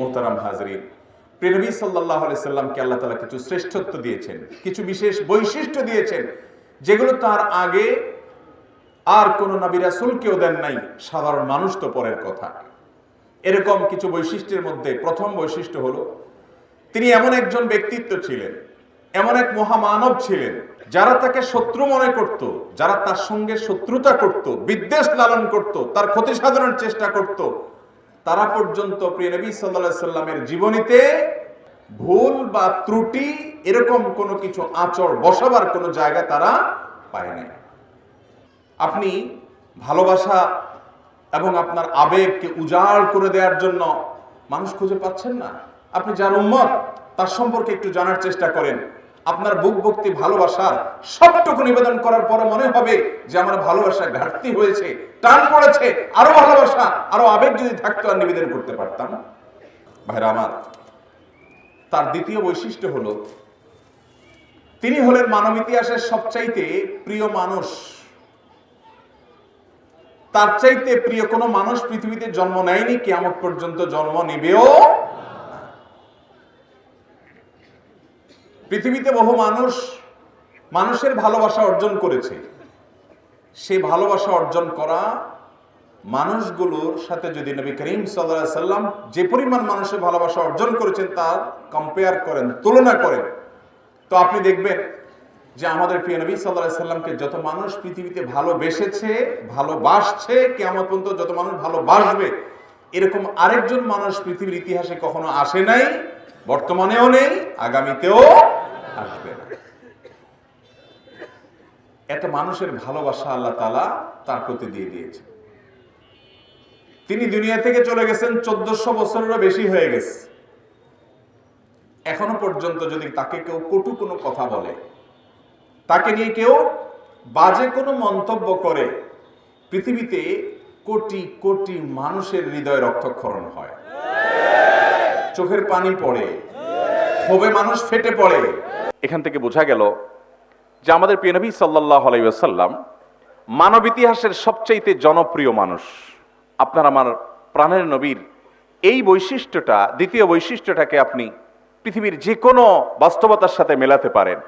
মোহতারাম হাজরিন। প্রেনবী সাল্লাহ সাল্লামকে আল্লাহ তালা কিছু শ্রেষ্ঠত্ব দিয়েছেন, কিছু বিশেষ বৈশিষ্ট্য দিয়েছেন, যেগুলো তার আগে আর কোন নবী রাসূলকেও দেন নাই। সাধারণ মানুষ তো পরের কথা। এরকম কিছু বৈশিষ্ট্যের মধ্যে প্রথম বৈশিষ্ট্য হলো, তিনি এমন একজন ব্যক্তিত্ব ছিলেন, এমন এক মহামানব ছিলেন, যারা তাকে শত্রু মনে করত, যারা তার সঙ্গে শত্রুতা করত, বিদ্বেষ লালন করত, তার ক্ষতি সাধনের চেষ্টা করত। তারা পর্যন্ত প্রিয় নবী সাল্লাহ সাল্লামের জীবনীতে ভুল বা ত্রুটি এরকম কোনো কিছু আচর বসাবার কোনো জায়গা তারা পায় নাই আপনি ভালোবাসা এবং আপনার আবেগকে উজাড় করে দেওয়ার জন্য মানুষ খুঁজে পাচ্ছেন না। আপনি যার উম্মত, তার সম্পর্কে একটু জানার চেষ্টা করেন। আপনার বুক ভক্তি ভালোবাসার সবটুকু নিবেদন করার পরে মনে হবে যে আমার ভালোবাসা ঘাটতি হয়েছে, টান পড়েছে, আরও ভালোবাসা, আরও আবেগ যদি থাকতো আর নিবেদন করতে পারতাম। ভাইরা আমার, তার দ্বিতীয় বৈশিষ্ট্য হলো, তিনি হলেন মানব ইতিহাসের সবচাইতে প্রিয় মানুষ। তার চাইতে প্রিয় কোনো মানুষ পৃথিবীতে জন্ম নেয়নি কেমন পর্যন্ত জন্ম নিবেও না। পৃথিবীতে বহু মানুষ মানুষের ভালোবাসা অর্জন করেছে। সে ভালোবাসা অর্জন করা মানুষগুলোর সাথে যদি নবী করিম সাল্লাম যে পরিমাণ মানুষের ভালোবাসা অর্জন করেছেন তার কম্পেয়ার করেন, তুলনা করেন, তো আপনি দেখবেন যে আমাদের প্রিয় নবী সাল্লাহ সাল্লামকে যত মানুষ পৃথিবীতে ভালোবেসেছে, ভালোবাসছে কেমন পর্যন্ত যত মানুষ ভালোবাসবে, এরকম আরেকজন মানুষ পৃথিবীর ইতিহাসে কখনো আসে নাই, বর্তমানেও নেই, আগামীতেও আসবে। না এত মানুষের ভালোবাসা আল্লাহ তালা তার প্রতি দিয়ে দিয়েছে। তিনি দুনিয়া থেকে চলে গেছেন চোদ্দশো বছরেরও বেশি হয়ে গেছে। এখনও পর্যন্ত যদি তাকে কেউ কটু কোনো কথা বলে, তাকে নিয়ে কেউ বাজে কোনো মন্তব্য করে, পৃথিবীতে কোটি কোটি মানুষের হৃদয় রক্তক্ষরণ হয়। চোখের পানি পড়ে। ক্ষোভে মানুষ ফেটে পড়ে। এখান থেকে বোঝা গেল যে আমাদের প্রিয় নবী সাল্লাহ আলাইসাল্লাম মানব ইতিহাসের সবচাইতে জনপ্রিয় মানুষ। আপনার আমার প্রাণের নবীর এই বৈশিষ্ট্যটা, দ্বিতীয় বৈশিষ্ট্যটাকে আপনি পৃথিবীর যে কোনো বাস্তবতার সাথে মেলাতে পারেন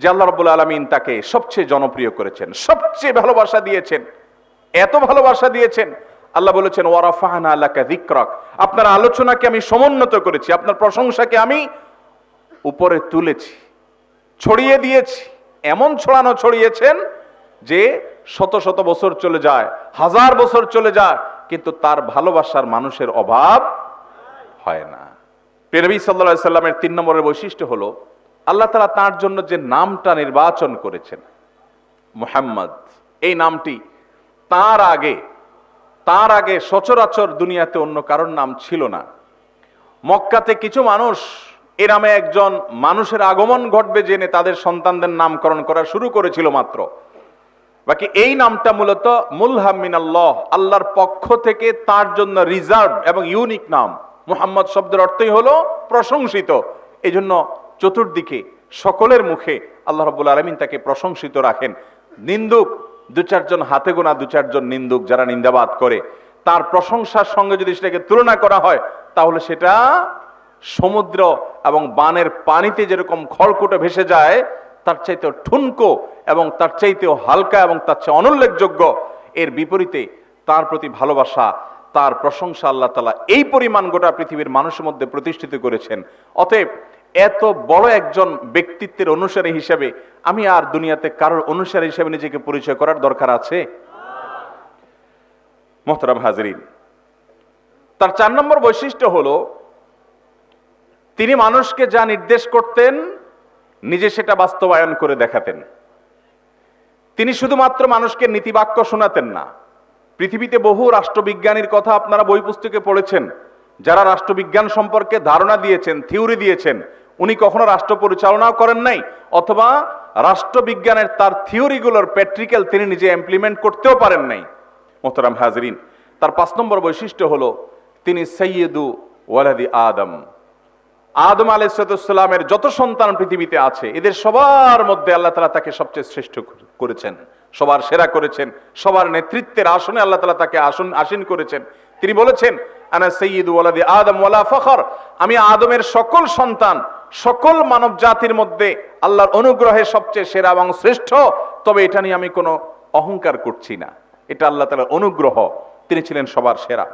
যে আল্লাহ রব্বুল আলমিন তাকে সবচেয়ে জনপ্রিয় করেছেন, সবচেয়ে ভালোবাসা দিয়েছেন। এত ভালোবাসা দিয়েছেন। আল্লাহ বলেছেন ওয়ারাফাহানা আল্লাহকে দিক্রক আপনার আলোচনাকে আমি সমুন্নত করেছি, আপনার প্রশংসাকে আমি উপরে তুলেছি। ছড়িয়ে দিয়েছি। এমন ছড়ানো ছড়িয়েছেন যে শত শত বছর চলে যায়, হাজার বছর চলে যায়, কিন্তু তার ভালোবাসার মানুষের অভাব হয় না। পেরবী সাল্লা সাল্লামের তিন নম্বরের বৈশিষ্ট্য হলো, আল্লাহ তালা তার জন্য যে নামটা নির্বাচন করেছেন, মোহাম্মদ, এই নামটি তার আগে তার আগে সচরাচর দুনিয়াতে অন্য কারোর নাম ছিল না। মক্কাতে কিছু মানুষ এ নামে একজন মানুষের আগমন ঘটবে জেনে তাদের সন্তানদের নামকরণ করা শুরু করেছিল মাত্র। বাকি এই নামটা মূলত মুলহামিনাল্লাহ আল্লাহর পক্ষ থেকে তার জন্য রিজার্ভ এবং ইউনিক নাম। মুহাম্মদ শব্দের অর্থই হলো প্রশংসিত। এই জন্য চতুর্দিকে সকলের মুখে আল্লাহ রব্বুল আলমিন তাকে প্রশংসিত রাখেন। নিন্দুক, দু চারজন হাতে গোনা দু চারজন নিন্দুক যারা নিন্দাবাদ করে। তার প্রশংসার সঙ্গে যদি সেটাকে তুলনা করা হয়, তাহলে সেটা সমুদ্র এবং বানের পানিতে যেরকম খড়কুটে ভেসে যায়, তার চাইতেও ঠুনকো এবং তার চাইতেও হালকা এবং তার চেয়ে অনুল্লেখযোগ্য, এর বিপরীতে তার প্রতি ভালোবাসা, তার প্রশংসা আল্লাহ তালা এই পরিমাণ গোটা পৃথিবীর মানুষের মধ্যে প্রতিষ্ঠিত করেছেন। অতএব এত বড় একজন ব্যক্তিত্বের অনুসারী হিসেবে আমি আর দুনিয়াতে কারোর অনুসারী হিসেবে নিজেকে পরিচয় করার দরকার আছে? মোহতারাম হাজরিন, তার চার নম্বর বৈশিষ্ট্য হলো তিনি মানুষকে যা নির্দেশ করতেন, নিজে সেটা বাস্তবায়ন করে দেখাতেন। তিনি শুধুমাত্র মানুষকে নীতিবাক্য শোনাতেন না। পৃথিবীতে বহু রাষ্ট্রবিজ্ঞানীর কথা আপনারা বই পুস্তকে পড়েছেন, যারা রাষ্ট্রবিজ্ঞান সম্পর্কে ধারণা দিয়েছেন, থিওরি দিয়েছেন, উনি কখনো রাষ্ট্র পরিচালনাও করেন নাই, অথবা রাষ্ট্রবিজ্ঞানের তার থিওরিগুলোর প্যাট্রিক্যাল তিনি নিজে ইমপ্লিমেন্ট করতেও পারেন নাই। মোহতারাম হাজরিন, তার পাঁচ নম্বর বৈশিষ্ট্য হলো, তিনি সৈয়দু ওয়ালাদি আদম। আদম আলাইসালামের যত সন্তান পৃথিবীতে আছে, এদের সবার মধ্যে আল্লাহ তালা তাকে সবচেয়ে শ্রেষ্ঠ করেছেন। সবার সেরা করেছেন, সবার নেতৃত্বের আসনে আল্লাহ তালা তাকে আসন, আসীন করেছেন। তিনি বলেছেন, আনা সৈয়দ আদম ফখর। আমি আদমের সকল সন্তান, সকল মানব জাতির মধ্যে আল্লাহর অনুগ্রহে সবচেয়ে সেরা এবং শ্রেষ্ঠ, তবে এটা নিয়ে আমি কোনো অহংকার করছি না। এটা আল্লাহ তালার অনুগ্রহ, তিনি ছিলেন সবার সেরা।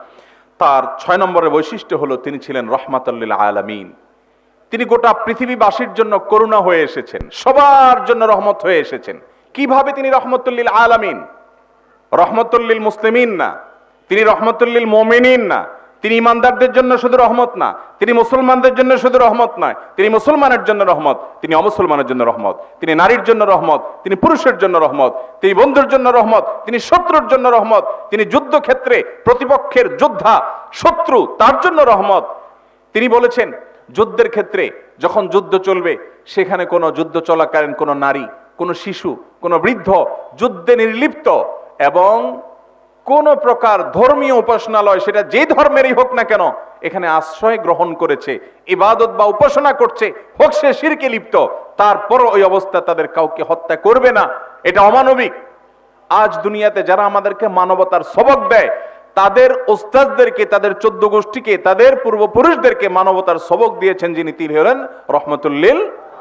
তার ছয় নম্বরের বৈশিষ্ট্য হলো তিনি ছিলেন রহমাতুল্লিল আলামিন। তিনি গোটা পৃথিবীবাসীর জন্য করুণা হয়ে এসেছেন, সবার জন্য রহমত হয়ে এসেছেন। কীভাবে তিনি রহমতুল্লিল আলামিন? রহমতুল্লিল মুসলিমিন না, তিনি রহমতুল্লিল মোমিনিন না, তিনি ইমানদারদের জন্য শুধু রহমত না, তিনি মুসলমানদের জন্য শুধু রহমত নয়, তিনি মুসলমানের জন্য রহমত, তিনি অমুসলমানের জন্য রহমত, তিনি নারীর জন্য রহমত, তিনি পুরুষের জন্য রহমত, তিনি বন্ধুর জন্য রহমত, তিনি শত্রুর জন্য রহমত, তিনি যুদ্ধক্ষেত্রে প্রতিপক্ষের যোদ্ধা, শত্রু তার জন্য রহমত। তিনি বলেছেন যুদ্ধের ক্ষেত্রে যখন যুদ্ধ চলবে, সেখানে কোনো যুদ্ধ চলাকালীন কোনো নারী, কোনো শিশু, কোনো বৃদ্ধ যুদ্ধে নির্লিপ্ত এবং কোন প্রকার ধর্মীয় উপাসনালয়, সেটা যে ধর্মেরই হোক না কেন, এখানে আশ্রয় গ্রহণ করেছে, ইবাদত বা উপাসনা করছে, হোক সে শিরকে লিপ্ত, তারপরও ওই অবস্থা তাদের কাউকে হত্যা করবে না। এটা অমানবিক। আজ দুনিয়াতে যারা আমাদেরকে মানবতার সবক দেয় তাদের ওস্তাদদেরকে, তাদের চোদ্দ গোষ্ঠীকে, তাদের পূর্বপুরুষদেরকে মানবতার সবক দিয়েছেন যিনি তিনি হলেন রহমতুল্লিল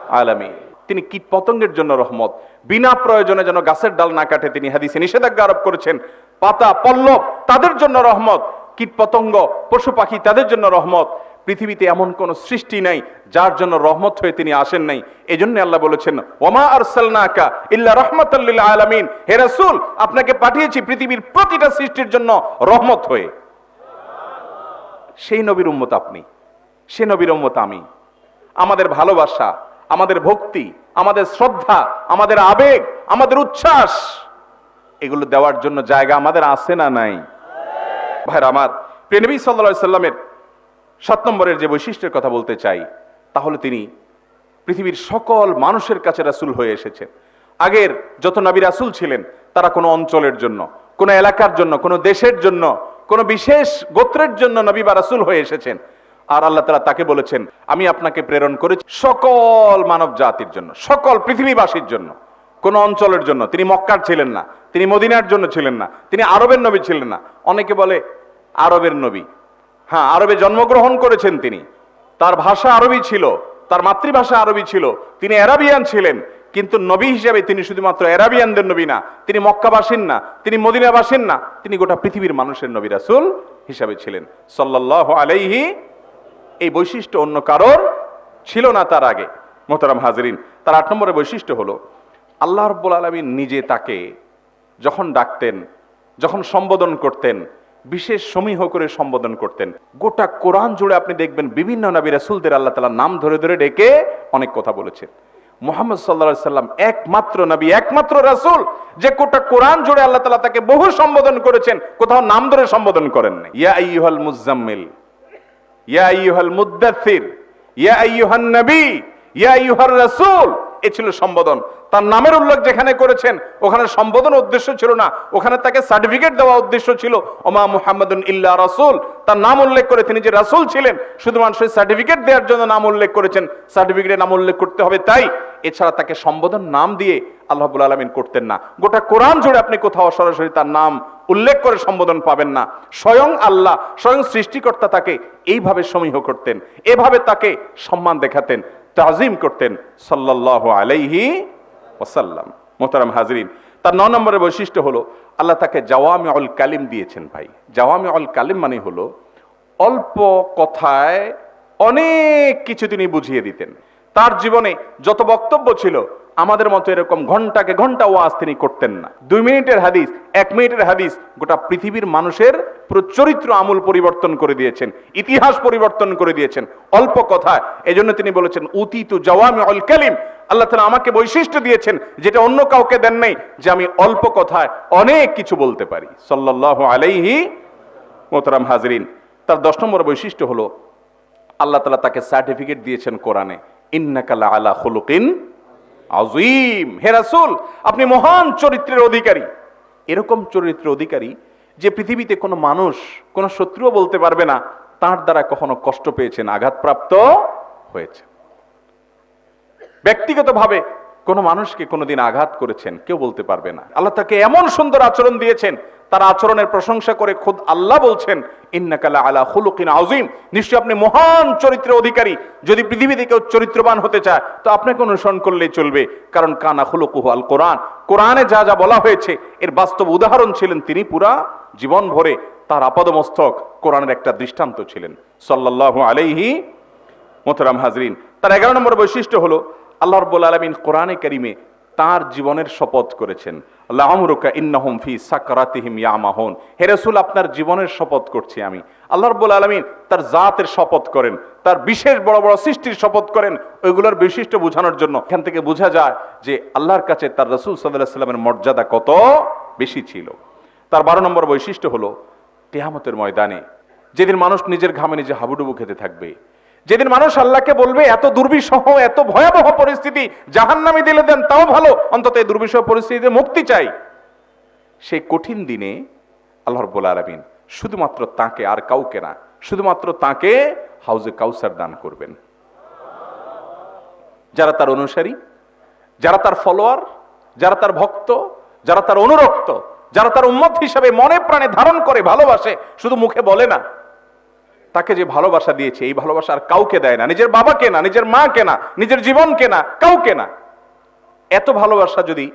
আলমী তিনি কীট পতঙ্গের জন্য রহমত। বিনা প্রয়োজনে যেন গাছের ডাল না কাটে, তিনি হাদিসে নিষেধাজ্ঞা আরোপ করেছেন। পাতা, পল্লব, তাদের জন্য রহমত। কীট পতঙ্গ পশু পাখি, তাদের জন্য রহমত। পৃথিবীতে এমন কোন সৃষ্টি নাই, যার জন্য রহমত হয়ে তিনি আসেন নাই। এই জন্য আল্লাহ বলেছেন, ওমা আর আরসালনাকা ইল্লা রহমাতাল্লিল আলামিন। হে রাসূল, আপনাকে পাঠিয়েছি পৃথিবীর প্রতিটা সৃষ্টির জন্য রহমত হয়ে। সেই নবীর উম্মত আপনি, সে নবীর উম্মত আমি। আমাদের ভালোবাসা, আমাদের ভক্তি, আমাদের শ্রদ্ধা, আমাদের আবেগ, আমাদের উচ্ছ্বাস, এগুলো দেওয়ার জন্য জায়গা আমাদের আছে না নাই? ভাইরা আমার প্রেনবী সাল্লা সাল্লামের সাত নম্বরের যে বৈশিষ্ট্যের কথা বলতে চাই, তাহলে তিনি পৃথিবীর সকল মানুষের কাছে রাসুল হয়ে এসেছেন। আগের যত নবী রাসুল ছিলেন, তারা কোনো অঞ্চলের জন্য, কোনো এলাকার জন্য, কোনো দেশের জন্য, কোনো বিশেষ গোত্রের জন্য নবী বা রাসুল হয়ে এসেছেন। আর আল্লাহ তালা তাকে বলেছেন, আমি আপনাকে প্রেরণ করেছি সকল মানব জাতির জন্য, সকল পৃথিবীবাসীর জন্য। কোন অঞ্চলের জন্য, তিনি মক্কার ছিলেন না, তিনি মদিনার জন্য ছিলেন না, তিনি আরবের নবী ছিলেন না। অনেকে বলে, আরবের নবী হ্যাঁ আরবে জন্মগ্রহণ করেছেন তিনি। তার ভাষা আরবি ছিল, তার মাতৃভাষা আরবি ছিল। তিনি অ্যারাবিয়ান ছিলেন, কিন্তু নবী হিসাবে তিনি শুধুমাত্র অ্যারাবিয়ানদের নবী না, তিনি মক্কাবাসীন না, তিনি মদিনাবাসীন না, তিনি গোটা পৃথিবীর মানুষের নবী রাসুল হিসাবে ছিলেন। সাল্লাহ আলাইহি এই বৈশিষ্ট্য অন্য কারোর ছিল না তার আগে। মোহতারাম হাজরিন, তার আট নম্বরের বৈশিষ্ট্য হলো, আল্লাহ রব্বুল আলমী নিজে তাকে যখন ডাকতেন, যখন সম্বোধন করতেন বিশেষ সমীহ করে সম্বোধন করতেন। গোটা কোরআন জুড়ে আপনি দেখবেন বিভিন্ন নবী রাসুলদের আল্লাহ তালা নাম ধরে ধরে ডেকে অনেক কথা বলেছেন। মোহাম্মদ সাল্লা সাল্লাম একমাত্র নবী, একমাত্র রাসুল যে গোটা কোরআন জুড়ে আল্লাহ তালা তাকে বহু সম্বোধন করেছেন, কোথাও নাম ধরে সম্বোধন করেন নাই। ইয়া আইয়ুহাল মুজাম্মিল, ইয়া আইয়ুহাল মুদ্দাথির ইয়া আইয়ুহান নবী, ইয়া আইয়ুহার রাসূল। এ ছিল সম্বোধন। তার নামের উল্লেখ যেখানে করেছেন, ওখানে সম্বোধন উদ্দেশ্য ছিল না। ওখানে তাকে সার্টিফিকেট দেওয়া উদ্দেশ্য ছিল, ওমা মুহাম্মাদুন ইল্লা রাসূল। তার নাম উল্লেখ করে তিনি যে রাসূল ছিলেন, শুধুমাত্র সার্টিফিকেট দেওয়ার জন্য নাম উল্লেখ করেছেন। সার্টিফিকেটের নাম উল্লেখ করতে হবে তাই। এছাড়া তাকে সম্বোধন নাম দিয়ে আল্লাহ রাব্বুল আলামিন করতেন না। গোটা কোরআন জুড়ে আপনি কোথাও সরাসরি তার নাম উল্লেখ করে সম্বোধন পাবেন না। স্বয়ং আল্লাহ, স্বয়ং সৃষ্টিকর্তা তাকে এইভাবে সমীহ করতেন, এভাবে তাকে সম্মান দেখাতেন, তাজিম করতেন, সাল্লাল্লাহু আলাইহি ওসাল্লাম মোহতারাম হাজরিন। তার ন নম্বরের বৈশিষ্ট্য হলো, আল্লাহ তাকে জাওয়ামি অল কালিম দিয়েছেন ভাই। জাওয়ামি অল কালিম মানে হলো, অল্প কথায় অনেক কিছু তিনি বুঝিয়ে দিতেন। তার জীবনে যত বক্তব্য ছিল, আমাদের মতো এরকম ঘন্টাকে ঘণ্টা ওয়াজ তিনি করতেন না। দুই মিনিটের হাদিস, এক মিনিটের হাদিস, গোটা পৃথিবীর মানুষের পুরো চরিত্র আমূল পরিবর্তন করে দিয়েছেন, ইতিহাস পরিবর্তন করে দিয়েছেন, অল্প কথায়। এজন্য তিনি বলেছেন, অতীত জওয়ামি অল কালিম আল্লাহ তালা আমাকে বৈশিষ্ট্য দিয়েছেন যেটা অন্য কাউকে দেন নাই, যে আমি অল্প কথায় অনেক কিছু বলতে পারি। সাল্লাহ আলাইহি মোহতারাম হাজরিন। তার দশ নম্বর বৈশিষ্ট্য হলো, আল্লাহ তালা তাকে সার্টিফিকেট দিয়েছেন কোরআনে ইন্নাকালা আলা খুলুকিন আজিম হে রাসূল, আপনি মহান চরিত্রের অধিকারী। এরকম চরিত্রের অধিকারী যে পৃথিবীতে কোনো মানুষ কোনো শত্রুও বলতে পারবে না, তার দ্বারা কখনো কষ্ট পেয়েছেন, আঘাতপ্রাপ্ত হয়েছে ব্যক্তিগতভাবে কোনো মানুষকে কোনোদিন আঘাত করেছেন, কেউ বলতে পারবে না। আল্লাহ তাকে এমন সুন্দর আচরণ দিয়েছেন, তার আচরণের প্রশংসা করে খোদ আল্লাহ বলছেন, ইন্নাকালা আলা খুলুকিন আউজিম নিশ্চয়ই আপনি মহান চরিত্রের অধিকারী। যদি পৃথিবীতে কেউ চরিত্রবান হতে চায়, তো আপনাকে অনুসরণ করলেই চলবে, কারণ কানা খুলুকুহু আল কোরআন। কোরআনে যা যা বলা হয়েছে, এর বাস্তব উদাহরণ ছিলেন তিনি পুরা জীবন ভরে তার আপাদমস্তক কোরআনের একটা দৃষ্টান্ত ছিলেন। সাল্লাল্লাহু আলাইহি মোহতারাম হাজরিন। তার এগারো নম্বর বৈশিষ্ট্য হলো আল্লাহ রব্বুল আলমিন কোরআনে কারিমে তার জীবনের শপথ করেছেন। আল্লাহ আমরুকা ইন্নাহুম ফি সাকরাতিহিম ইয়ামাহুন। হে রাসূল, আপনার জীবনের শপথ করছি আমি। আল্লাহ রব্বুল আলমিন তার জাতের শপথ করেন, তার বিশেষ বড় বড় সৃষ্টির শপথ করেন, ওইগুলোর বৈশিষ্ট্য বোঝানোর জন্য। এখান থেকে বোঝা যায় যে আল্লাহর কাছে তার রসুল সাল্লাহ মর্যাদা কত বেশি ছিল। তার বারো নম্বর বৈশিষ্ট্য হলো তেহামতের ময়দানে যেদিন মানুষ নিজের ঘামে নিজে হাবুডুবু খেতে থাকবে যেদিন মানুষ আল্লাহকে বলবে, এত দুর্বিষহ, এত ভয়াবহ পরিস্থিতি, জাহান্নামে দিলে দেন, তাও ভালো। অন্তত এই দুর্বিষহ পরিস্থিতিতে মুক্তি চাই। সেই কঠিন দিনে আল্লাহ রব্বুল আলমিন শুধুমাত্র তাকে আর কাউকে না, শুধুমাত্র তাকে হাউজে কাউসার দান করবেন। যারা তার অনুসারী, যারা তার ফলোয়ার, যারা তার ভক্ত, যারা তার অনুরক্ত, যারা তার উম্মত হিসাবে মনে প্রাণে ধারণ করে, ভালোবাসে, শুধু মুখে বলে না। তাকে যে ভালোবাসা দিয়েছে, এই ভালোবাসা আর কাউকে দেয় না। নিজের বাবাকে না, নিজের মাকে না, নিজের জীবনকে না, কাউকে না। এত ভালোবাসা যদি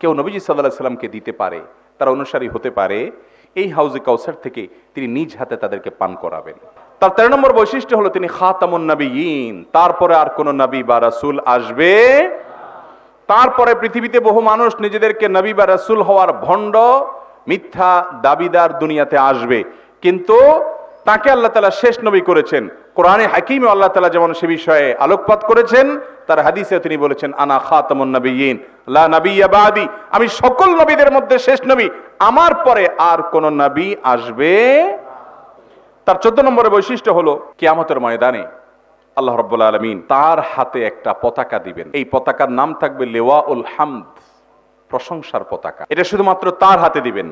কেউ নবীজি সাল্লাহ সাল্লামকে দিতে পারে, তার অনুসারী হতে পারে, এই হাউজে কাউসার থেকে তিনি নিজ হাতে তাদেরকে পান করাবেন। তার তেরো নম্বর বৈশিষ্ট্য হলো তিনি খাতামুন নবীন তারপরে আর কোন নবী বা রাসূল আসবে তারপরে পৃথিবীতে বহু মানুষ নিজেদেরকে নবী বা রাসূল হওয়ার ভণ্ড, মিথ্যা দাবিদার দুনিয়াতে আসবে। কিন্তু তাকে আল্লাহ তালা শেষ নবী করেছেন। কোরআনে হাকিমে আল্লাহ তালা যেমন সে বিষয়ে আলোকপাত করেছেন, তার হাদিসে তিনি বলেছেন, আনা খাতামুন নবীন আমি সকল নবীদের মধ্যে শেষ নবী, আমার পরে আর কোন নবী আসবে তার চোদ্দ নম্বরের বৈশিষ্ট্য হলো, কিয়ামতের ময়দানে আল্লাহ রব্বুল আলমিন তার হাতে একটা পতাকা দিবেন। এই পতাকার নাম থাকবে লেওয়া উল হামদ, প্রশংসার পতাকা। এটা শুধুমাত্র তার হাতে দিবেন।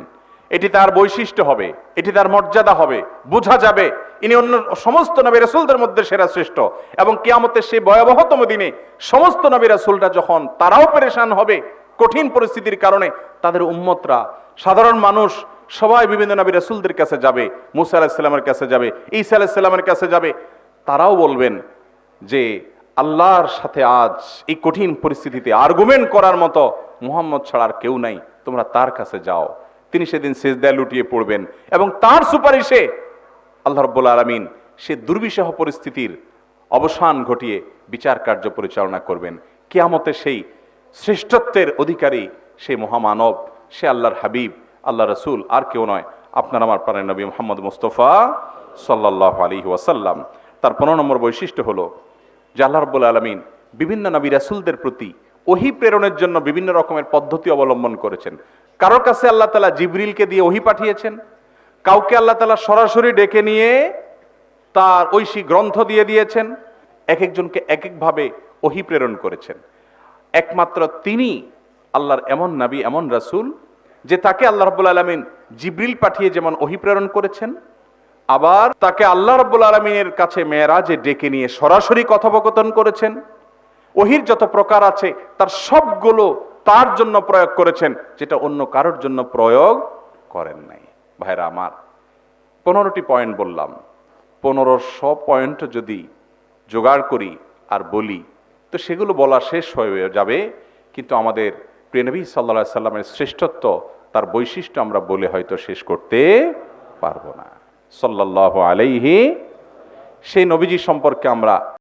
এটি তার বৈশিষ্ট্য হবে, এটি তার মর্যাদা হবে, বোঝা যাবে। ইনি অন্য সমস্ত নবী রাসুলদের মধ্যে সেরা শ্রেষ্ঠ এবং কেয়ামতের সেই ভয়াবহতম দিনে সমস্ত নবী রাসূলরা যখন তারাও পরেশান হবে কঠিন পরিস্থিতির কারণে, তাদের উম্মতরা, সাধারণ মানুষ, সবাই বিভিন্ন নবী রাসুলদের কাছে যাবে, মুসা আলাহিসাল্লামের কাছে যাবে, ঈসা আলাহিসাল্লামের কাছে যাবে। তারাও বলবেন যে, আল্লাহর সাথে আজ এই কঠিন পরিস্থিতিতে আর্গুমেন্ট করার মতো মুহাম্মদ ছাড়া আর কেউ নাই, তোমরা তার কাছে যাও। তিনি সেদিন সেজদায় লুটিয়ে পড়বেন। এবং তার সুপারিশে আল্লাহ রব্বুল আলমিন সে দুর্বিষহ পরিস্থিতির অবসান ঘটিয়ে বিচার কার্য পরিচালনা করবেন। কিয়ামতে সেই শ্রেষ্ঠত্বের অধিকারী সেই মহামানব, সে আল্লাহর হাবিব, আল্লাহ রসুল, আর কেউ নয়। আপনার আমার প্রাণের নবী মোহাম্মদ মুস্তফা সাল্লাহ আলী ওয়াসাল্লাম। তার পনেরো নম্বর বৈশিষ্ট্য হলো যে আল্লাহ রব্বুল আলমিন বিভিন্ন নবী রাসুলদের প্রতি ওহি প্রেরণের জন্য বিভিন্ন রকমের পদ্ধতি অবলম্বন করেছেন। কারোর কাছে আল্লাহ তালা জিবরিলকে দিয়ে ওহি পাঠিয়েছেন, কাউকে আল্লাহ তালা সরাসরি ডেকে নিয়ে তার ঐশী গ্রন্থ দিয়ে দিয়েছেন এক একজনকে এক একভাবে ওহি প্রেরণ করেছেন। একমাত্র তিনি আল্লাহর এমন নাবী, এমন রাসূল, যে তাকে আল্লাহ রব্বুল আলমিন জিবরিল পাঠিয়ে যেমন ওহি প্রেরণ করেছেন, আবার তাকে আল্লাহ রব্বুল আলমিনের কাছে মেয়েরাজে ডেকে নিয়ে সরাসরি কথোপকথন করেছেন। ওহির যত প্রকার আছে, তার সবগুলো তার জন্য প্রয়োগ করেছেন, যেটা অন্য কারোর জন্য প্রয়োগ করেন নাই। ভাইরা আমার, পনেরোটি পয়েন্ট বললাম। পনেরো পনেরোশো পয়েন্ট যদি জোগাড় করি আর বলি, তো সেগুলো বলা শেষ হয়ে যাবে, কিন্তু আমাদের প্রিয়নবী সাল্লা সাল্লামের শ্রেষ্ঠত্ব, তার বৈশিষ্ট্য আমরা বলে হয়তো শেষ করতে পারব না। সাল্লাহ আলাইহি, সেই নবীজি সম্পর্কে আমরা